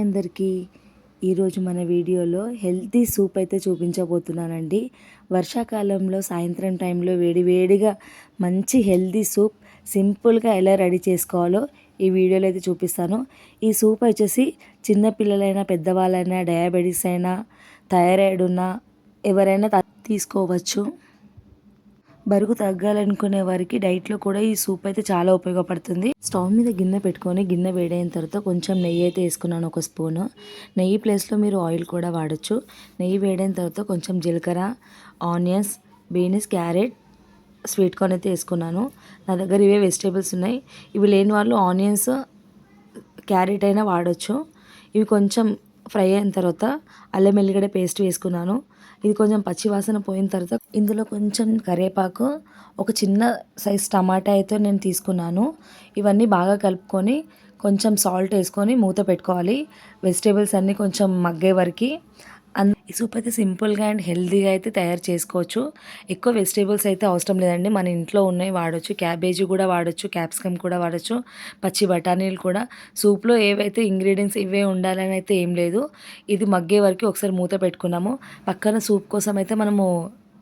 అందరికీ ఈరోజు మన వీడియోలో హెల్తీ సూప్ అయితే చూపించబోతున్నానండి. వర్షాకాలంలో సాయంత్రం టైంలో వేడి వేడిగా మంచి హెల్తీ సూప్ సింపుల్గా ఎలా రెడీ చేసుకోవాలో ఈ వీడియోలో అయితే చూపిస్తాను. ఈ సూప్ వచ్చేసి చిన్నపిల్లలైనా పెద్దవాళ్ళైనా డయాబెటీస్ అయినా థైరాయిడ్ ఉన్నా ఎవరైనా తీసుకోవచ్చు. బరువు తగ్గాలనుకునే వారికి డైట్లో కూడా ఈ సూప్ అయితే చాలా ఉపయోగపడుతుంది. స్టవ్ మీద గిన్నె పెట్టుకొని గిన్నె వేడైన తర్వాత కొంచెం నెయ్యి అయితే వేసుకున్నాను ఒక స్పూను. నెయ్యి ప్లేస్లో మీరు ఆయిల్ కూడా వాడచ్చు. నెయ్యి వేడైన తర్వాత కొంచెం జీలకర్ర onions beans carrot sweet corn అయితే వేసుకున్నాను. నా దగ్గర ఇవే వెజిటేబుల్స్ ఉన్నాయి. ఇవి లేని వాళ్ళు ఆనియన్స్ క్యారెట్ అయినా వాడచ్చు. ఇవి కొంచెం ఫ్రై అయిన తర్వాత అల్లం ఎల్లిగడ్డ పేస్ట్ వేసుకున్నాను. ఇది కొంచెం పచ్చి వాసన పోయిన తర్వాత ఇందులో కొంచెం కరివేపాకు ఒక చిన్న సైజ్ టమాటా అయితే నేను తీసుకున్నాను. ఇవన్నీ బాగా కలుపుకొని కొంచెం సాల్ట్ వేసుకొని మూత పెట్టుకోవాలి. వెజిటేబుల్స్ అన్నీ కొంచెం మగ్గే వరకు ఈ సూప్ అయితే సింపుల్గా అండ్ హెల్తీగా అయితే తయారు చేసుకోవచ్చు. ఎక్కువ వెజిటేబుల్స్ అయితే అవసరం లేదండి. మన ఇంట్లో ఉన్నాయి వాడచ్చు. క్యాబేజీ కూడా వాడచ్చు. క్యాప్సికమ్ కూడా వాడచ్చు. పచ్చి బఠానీలు కూడా. సూప్లో ఏవైతే ఇంగ్రీడియంట్స్ ఇవే ఉండాలని అయితే ఏం లేదు. ఇది మగ్గే వరకు ఒకసారి మూత పెట్టుకున్నాము. పక్కన సూప్ కోసం అయితే మనము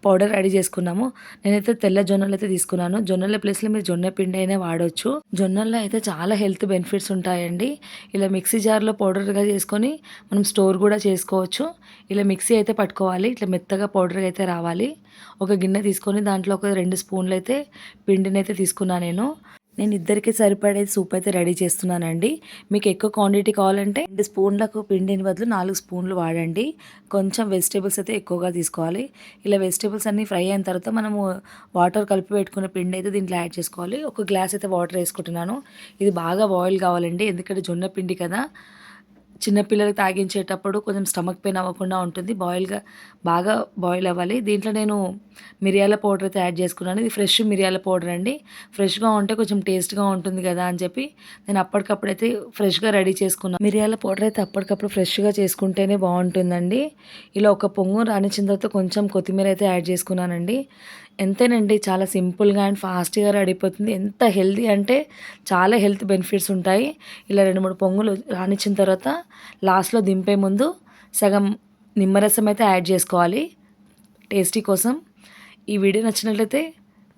పౌడర్ రెడీ చేసుకున్నాము. నేనైతే తెల్ల జొన్నలు అయితే తీసుకున్నాను. జొన్నల ప్లేస్లో మీరు జొన్న పిండి అయినా వాడవచ్చు జొన్నల్లో అయితే చాలా హెల్త్ బెనిఫిట్స్ ఉంటాయండి. ఇలా మిక్సీ జార్లో పౌడర్గా చేసుకొని మనం స్టోర్ కూడా చేసుకోవచ్చు. ఇలా మిక్సీ అయితే పట్టుకోవాలి. ఇట్లా మెత్తగా పౌడర్ అయితే రావాలి. ఒక గిన్నె తీసుకొని దాంట్లో ఒక రెండు స్పూన్లు అయితే పిండిని అయితే తీసుకున్నాను నేను. నేను ఇద్దరికి సరిపడే సూప్ అయితే రెడీ చేస్తున్నానండి. మీకు ఎక్కువ క్వాంటిటీ కావాలంటే రెండు స్పూన్లకు పిండిని బదులు నాలుగు స్పూన్లు వాడండి. కొంచెం వెజిటేబుల్స్ అయితే ఎక్కువగా తీసుకోవాలి. ఇలా వెజిటేబుల్స్ అన్నీ ఫ్రై అయిన తర్వాత మనము వాటర్ కలిపి పెట్టుకున్న పిండి అయితే దీంట్లో యాడ్ చేసుకోవాలి. ఒక గ్లాస్ అయితే వాటర్ వేసుకుంటున్నాను. ఇది బాగా బాయిల్ కావాలండి ఎందుకంటే జొన్న పిండి కదా. చిన్నపిల్లలకు తాగించేటప్పుడు కొంచెం స్టమక్ పెయిన్ అవ్వకుండా ఉంటుంది. బాయిల్గా బాగా బాయిల్ అవ్వాలి. దీంట్లో నేను మిరియాల పౌడర్ అయితే యాడ్ చేసుకున్నాను. ఇది ఫ్రెష్ మిరియాల పౌడర్ అండి. ఫ్రెష్గా ఉంటే కొంచెం టేస్ట్గా ఉంటుంది కదా అని చెప్పి నేను అప్పటికప్పుడు అయితే ఫ్రెష్గా రెడీ చేసుకున్నాను. మిరియాల పౌడర్ అయితే అప్పటికప్పుడు ఫ్రెష్గా చేసుకుంటేనే బాగుంటుందండి. ఇలా ఒక పొంగు రాణించిన తర్వాత కొంచెం కొత్తిమీర అయితే యాడ్ చేసుకున్నానండి. ఎంతేనండి చాలా సింపుల్గా అండ్ ఫాస్ట్గా రెడీపోతుంది. ఎంత హెల్తీ అంటే చాలా హెల్త్ బెనిఫిట్స్ ఉంటాయి. ఇలా రెండు మూడు పొంగులు రానిచ్చిన తర్వాత లాస్ట్లో దింపే ముందు సగం నిమ్మరసం అయితే యాడ్ చేసుకోవాలి. టేస్టీ కోసం. ఈ వీడియో నచ్చినట్లయితే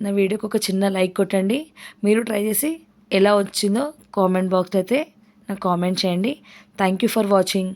నా వీడియోకి ఒక చిన్న లైక్ కొట్టండి. మీరు ట్రై చేసి ఎలా వచ్చిందో కామెంట్ బాక్స్ అయితే నాకు కామెంట్ చేయండి. Thank you for watching.